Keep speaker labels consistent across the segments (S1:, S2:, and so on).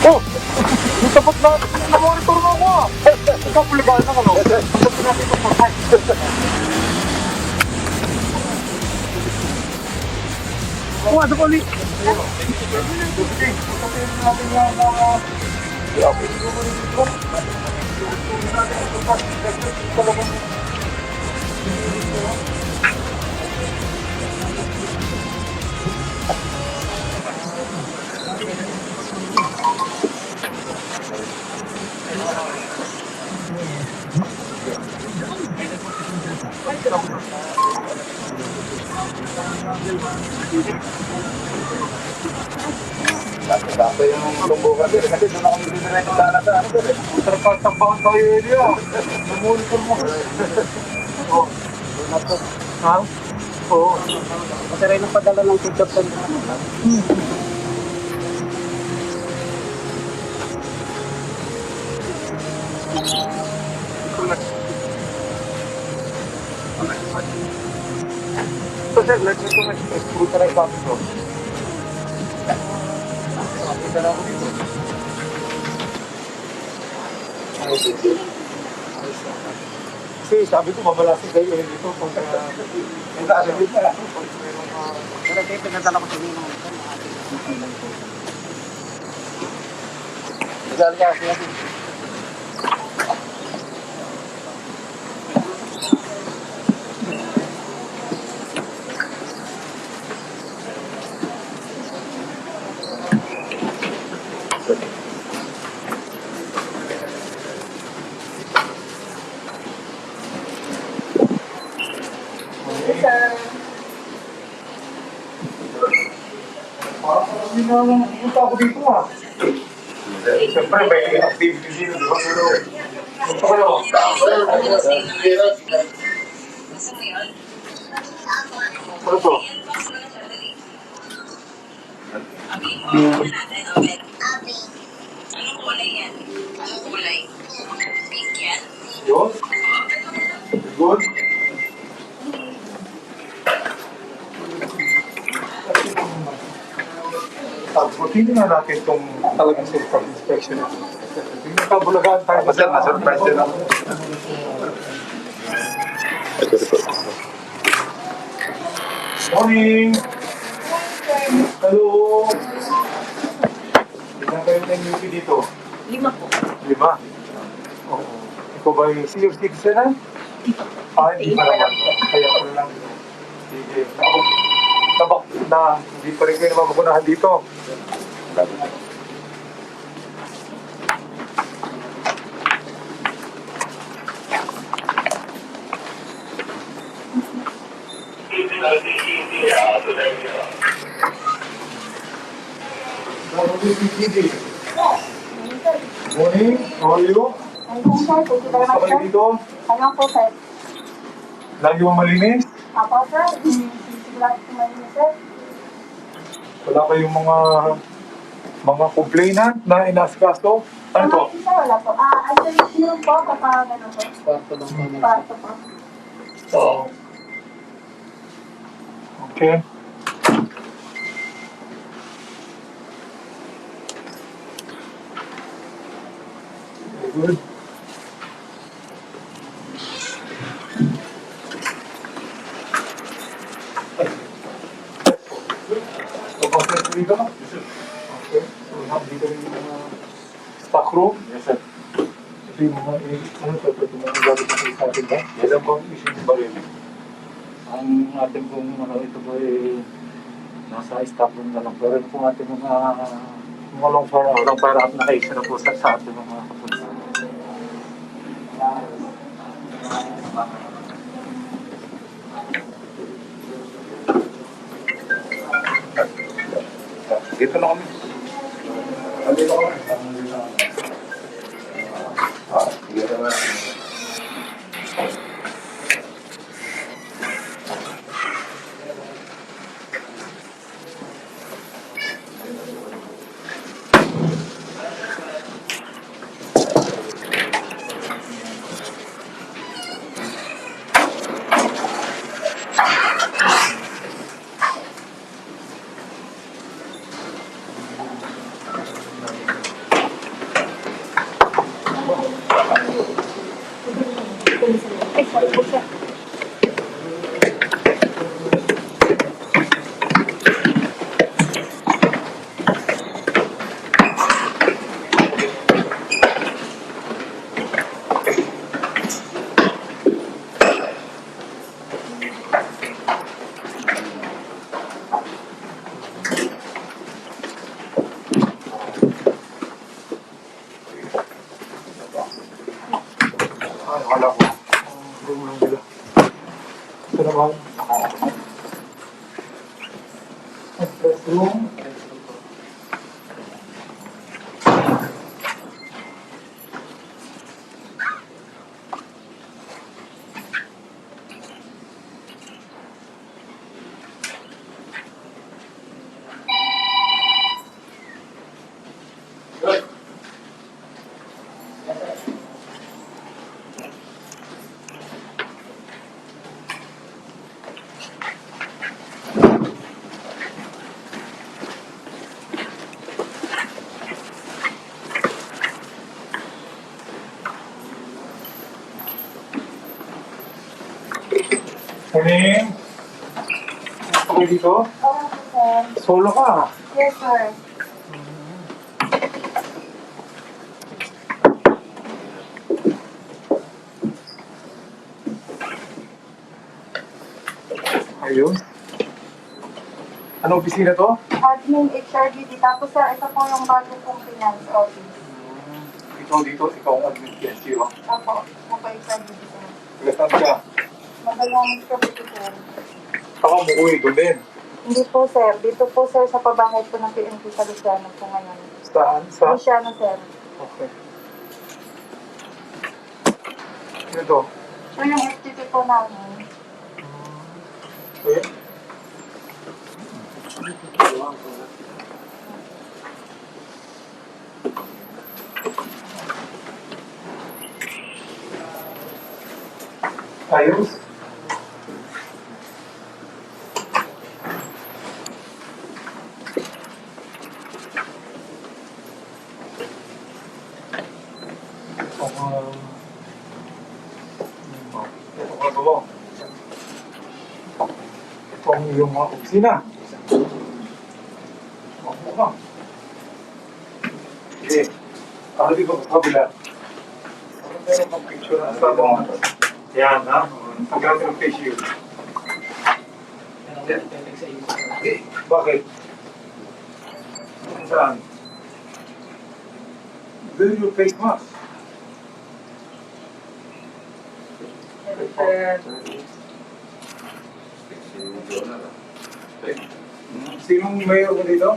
S1: Oh! Tapat na, na-monitor mo ako ah! Ikaw puligaan na ano? Sabi natin ito patay. Pumasok ulit!
S2: Sakto
S1: Tarpal-tapakan tayo area. Na-monitor mo. Oh. Ha? Oo.
S3: Rin ang padala ng food shop
S1: So, sir, let's go na yung box ko. Nakita na ako dito. Kasi sabi ko, mamalasig kayo eh dito. Kung kaya,
S2: Yung taas yung bigla.
S3: Pero kayo pinadala ko sa Ninong.
S2: Isal ka siya.
S1: Na pupunta ako dito ah.
S2: Siyempre, may activity dito. di ba? Pero,
S1: Punta kayo. Ano to?
S4: Anong
S1: Tingnan natin itong talagang self-inspection. Tingnan ka, bulagaan tayo.
S2: Masal, na-surprise din ako.
S1: Morning! Hello! Ilan kayo ng UP dito?
S4: Lima po.
S1: Lima? Oo. Ikaw ba yung senior citizen na? Ah, hindi pa naman. Kaya ko na lang. Sige. Ako, tabak na hindi pa rin kayo namabakunahan dito. Morning, how are you?
S5: Thank you, sir. Thank you very
S1: Gusto
S5: much,
S1: kayo
S5: sir.
S1: dito?
S5: Ano po, sir?
S1: Lagi mo malinis?
S5: Apo, sir. Sigurado po malinis, sir.
S1: Wala kayong mga mga complainant na inasikaso? Ano to?
S5: Ah, sir, wala po. Ah, isolation room po kapag ano po.
S3: Kwarto ng
S5: po.
S1: Oo. Okay. Good. Okay, dito? Okay. Dito yung mga stock room. Yes, sir. Ito yung mga, eh, ano ito yung mga gamit na sa atin ba? Yan ang pang issue ng baril.
S6: Ang ating pong ano, ito po ay nasa stock room na lang. Pero ito pong ating mga mga long fire out, long fire out na kaisa na po sa, sa ating mga kapunsa.
S2: Dito na kami.
S1: Naman. Morning. Okay dito?
S5: Po, sir.
S1: Solo ka.
S5: Yes, sir.
S1: Ayun. Ano opisina to?
S5: Admin HRBD. Tapos, sir, ito po yung bago pong finance office.
S1: Ikaw dito, ikaw ang admin PSQ.
S5: Opo, po pa HRBD, sir.
S1: Lasan ka.
S5: Magalang po dito, sir.
S1: Ako umuwi doon din.
S5: Hindi po, sir. Dito po, sir, sa pabahay po ng PNP sa Luciano po ngayon.
S1: Saan? Sa?
S5: Luciano, sir.
S1: Okay. Ano to?
S5: So, yung FTP po namin.
S1: Okay. Ayos. Um, ito ka ba? Ito ang iyong mga opisina. Ako ka. Okay. Ako dito sa kabila. Meron kang picture na sa mga. Yan, ha? Ang ganda ng face shield. Bakit? Saan? Where your face mask? Sinong mayor mo dito?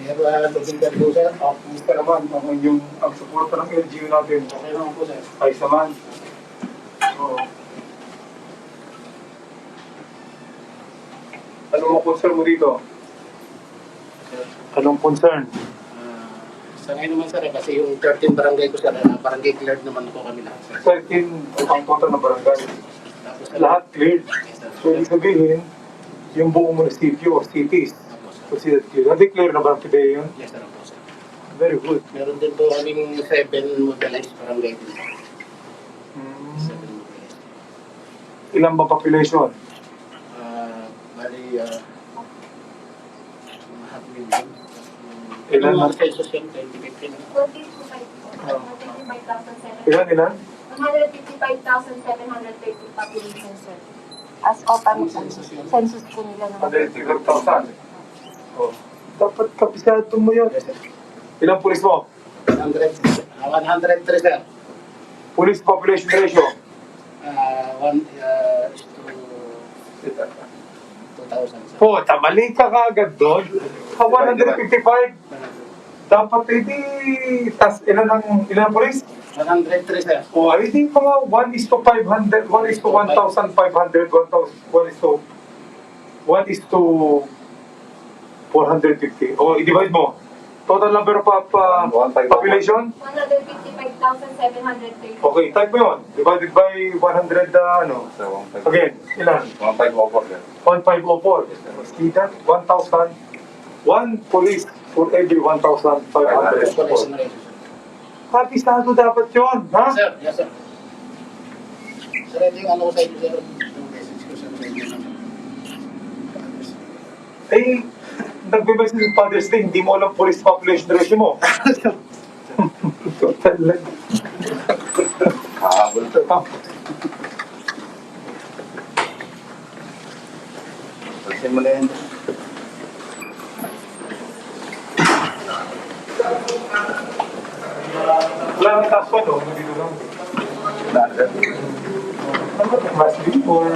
S3: Meron uh, lugar po, sir.
S1: Ah, kumusta naman ang yung ang suporta ng LGU natin?
S3: Okay naman po, sir.
S1: Ayos naman. Oo. Ano mo concern mo dito? Anong concern?
S3: Ah, sa ngayon naman, sir, eh, kasi yung 13 barangay ko, sir, uh, barangay cleared naman po kami lahat, sir.
S1: 13 ang total na barangay.
S3: Tapos,
S1: Lahat cleared.
S3: Yes, sir.
S1: So, ibig sabihin, yung buong munisipyo or cities, considered clear. Hindi-clear na barangay yun?
S3: Yes, sir.
S1: Very good.
S3: Meron din po kaming 7 modelized barangay din.
S1: Hmm.
S3: 7 modelized.
S1: Ilan ba population?
S3: Ah, bali, ah, mga half million.
S1: Ilan
S3: Yung
S1: na?
S3: mga census yun, 2015.
S5: 25 po. 155,700.
S1: Ilan, ilan?
S5: 155,730 population, sir. As of ano,
S3: Census
S5: po nila naman.
S1: 100,000. Oh. Dapat kapisado mo yun. Ilang pulis mo?
S3: 100, ah, 103, sir.
S1: Police population ratio?
S3: Ah, one, uh, is to 2,000, sir.
S1: Po, tamali ka kagad doon. Sa 155, dapat edi, tas ilan ang, ilan ang police?
S3: 103, sir.
S1: O, edi mga 1 is to 500, 1 is to 1,500, 1,000, 1 is to, 1 is to 450. O, i-divide mo. Total number of uh, population?
S5: 155,730.
S1: Okay, type mo yun. Divided by 100, uh, ano? Again, ilan? 1504. See that? 1,000. One police for every 1,500. Kapisado dapat yun, ha?
S3: Yes, sir. Yes, sir. Sir, ito yung ano ko sa inyo, sir.
S1: Eh, nagbe-message yung Father's Day, hindi mo alam police population ratio mo. Total lang.
S2: Kahabol to.
S1: Ah,
S2: mo na yan.
S1: Wala nang task one, oh. Nandito lang. Ano ba? Class B or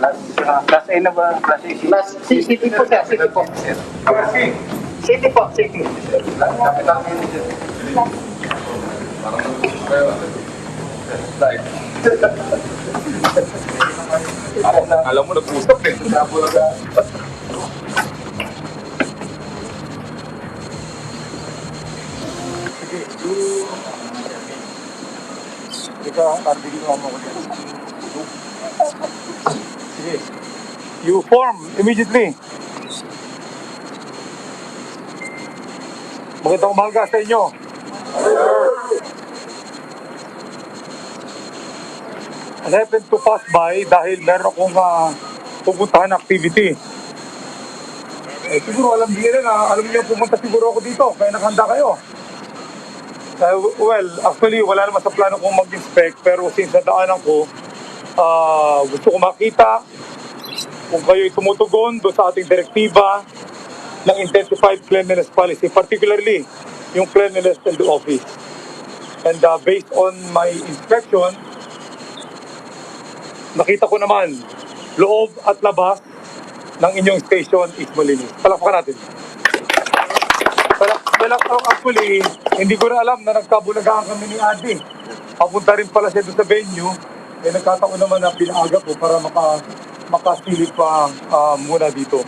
S2: Class, ah, class A na ba? Class A?
S3: Plus, C- city po sir, city po.
S2: Class C.
S3: City po, city.
S2: Capital Manager. Alam, alam mo, nag-usap eh. Nabulaga.
S1: Ika, ardigin mo ako dyan. Sige. You form immediately. Magandang umaga sa inyo. I happened to pass by dahil meron akong uh, pupuntahan activity. Eh, siguro alam niyo na, alam niyo pumunta siguro ako dito, kaya nakahanda kayo. Uh, well, actually, wala naman sa plano kong mag-inspect, pero since nadaanan ko, ah, gusto ko makita kung kayo'y tumutugon doon sa ating direktiba ng intensified cleanliness policy, particularly yung cleanliness in the office. And uh, based on my inspection, nakita ko naman, loob at labas ng inyong station is malinis. Palakpakan natin. Pero, well, actually, hindi ko na alam na nagkabulagaan kami ni Adi. Papunta rin pala siya doon sa venue. Eh, nagkataon naman na pinaaga ko para maka, makasilip pa ah, muna dito.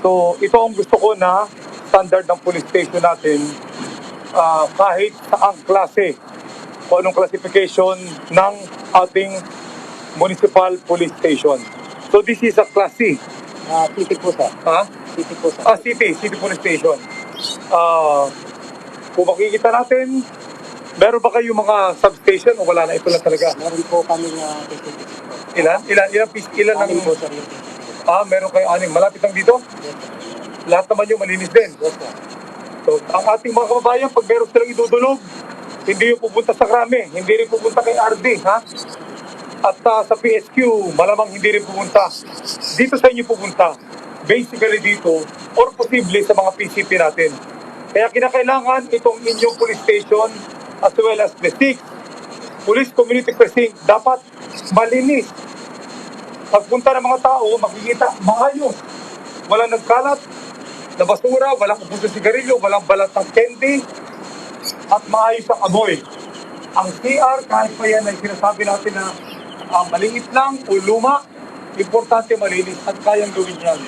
S1: So, ito ang gusto ko na standard ng police station natin ah, kahit saang klase o anong classification ng ating municipal police station. So, this is a class C.
S3: Ah, city po sir.
S1: Ha?
S3: City po sir.
S1: Ah, city, city police station. Ah, kung makikita natin, meron ba kayo mga substation o wala na ito lang talaga?
S3: Meron po kami na.
S1: Ilan? Ilan? Ilan? Ilan, ilan
S3: Anim po
S1: ang...
S3: sir.
S1: Ah, meron kayo aning. Malapit lang dito?
S3: Yes.
S1: Lahat naman yung malinis din.
S3: Yes sir.
S1: So, ang ating mga kababayan, pag meron silang idudulog, hindi yung pupunta sa krame, hindi rin pupunta kay RD, ha? At ah, sa PSQ, malamang hindi rin pupunta. Dito sa inyo pupunta. Basically dito, or posible sa mga PCP natin. Kaya kinakailangan itong inyong police station as well as the 6 police community precinct dapat malinis. Pagpunta ng mga tao, makikita maayos. Walang nagkalat, na basura, walang upuso sigarilyo, walang balat ng candy, at maayos ang amoy. Ang CR, kahit pa yan ay sinasabi natin na ah, maliit lang o luma, importante malinis at kayang gawin yan.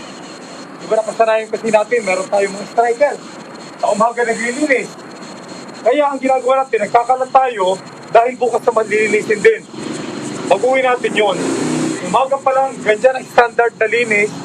S1: Di ba nakasanayan kasi natin, meron tayong mga striker. Sa umaga naglilinis. Kaya ang ginagawa natin, nagkakalat tayo dahil bukas na malilinisin din. Baguhin natin yon. Umaga pa lang, ganyan ang standard na linis